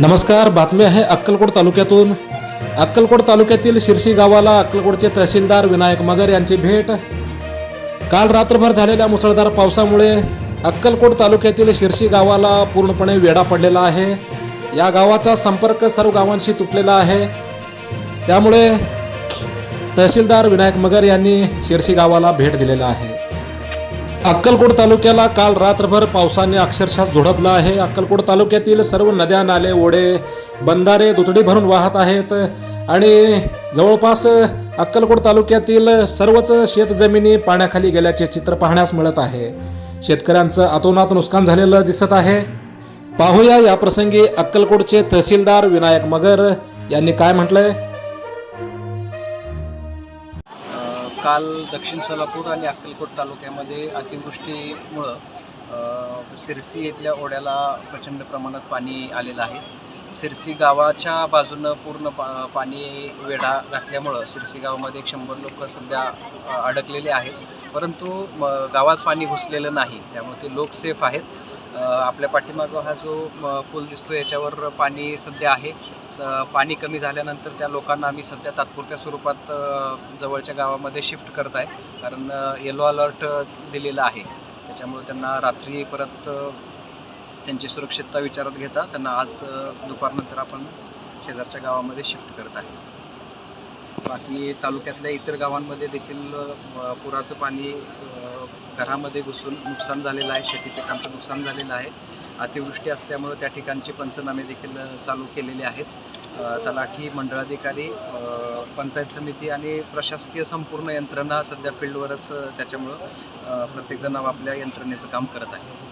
नमस्कार बातमी आहे अक्कलकोट तालुक्यातून. अक्कलकोट तालुक्यातील शिरशी गावाला अक्कलकोटचे तहसीलदार विनायक मगर यांची भेट. काल रात्रभर झालेल्या मुसळधार पावसामुळे अक्कलकोट तालुक्यातील शिरशी गावाला पूर्णपणे वेढा पडलेला आहे. या गावाचा संपर्क सर्व गावांशी तुटलेला आहे. त्यामुळे तहसीलदार विनायक मगर यांनी शिरशी गावाला भेट दिलेला आहे. अक्कलकोट तालुक्याला काल रात्रभर पावसाने अक्षरशः झोडपला आहे. अक्कलकोट तालुक्यातील सर्व नद्या नाले ओढे बंधारे दुथडी भरून वाहत आहेत आणि जवळपास अक्कलकोट तालुक्यातील सर्वच शेतजमिनी पाण्याखाली गेल्याचे चित्र पाहण्यास मिळत आहे. शेतकऱ्यांचं अतोनात नुकसान झालेलं दिसत आहे. पाहूया या प्रसंगी अक्कलकोटचे तहसीलदार विनायक मगर यांनी काय म्हटलंय? काल दक्षिण सोलापूर आणि अक्कलकोट तालुक्यामध्ये अतिवृष्टीमुळं सिरसी येथल्या ओढ्याला प्रचंड प्रमाणात पाणी आलेलं आहे. सिरसी गावाच्या बाजूनं पूर्ण पा पाणी वेढा घातल्यामुळं सिरसी गावामध्ये एक शंभर लोक सध्या अडकलेले आहेत. परंतु म, गावात पाणी घुसलेलं नाही. त्यामुळे ते लोक सेफ आहेत. आपल्या पाठीमागं हा जो म, पूल दिसतो याच्यावर पाणी सध्या आहे. स- पाणी कमी झाल्यानंतर त्या लोकांना आम्ही सध्या तात्पुरत्या स्वरूपात जवळच्या गावामध्ये शिफ्ट करत आहे. कारण येलो अलर्ट दिलेला आहे. त्याच्यामुळे त्यांना रात्री परत त्यांची सुरक्षितता विचारात घेता त्यांना आज दुपारनंतर आपण शेजारच्या गावामध्ये शिफ्ट करत आहे. बाकी तालुक्यातल्या इतर गावांमध्ये देखील पुराचं पाणी घरामध्ये घुसून नुकसान झालेलं आहे शेती पिकांचं नुकसान झालेलं आहे. अतिवृष्टी असल्यामुळे त्या ठिकाणचे पंचनामे देखील चालू केलेले आहेत. तलाठी मंडळाधिकारी पंचायत समिती आणि प्रशासकीय संपूर्ण यंत्रणा सध्या फील्डवरच त्याच्यामुळं प्रत्येकजण आपल्या यंत्रणेचं काम करत आहे.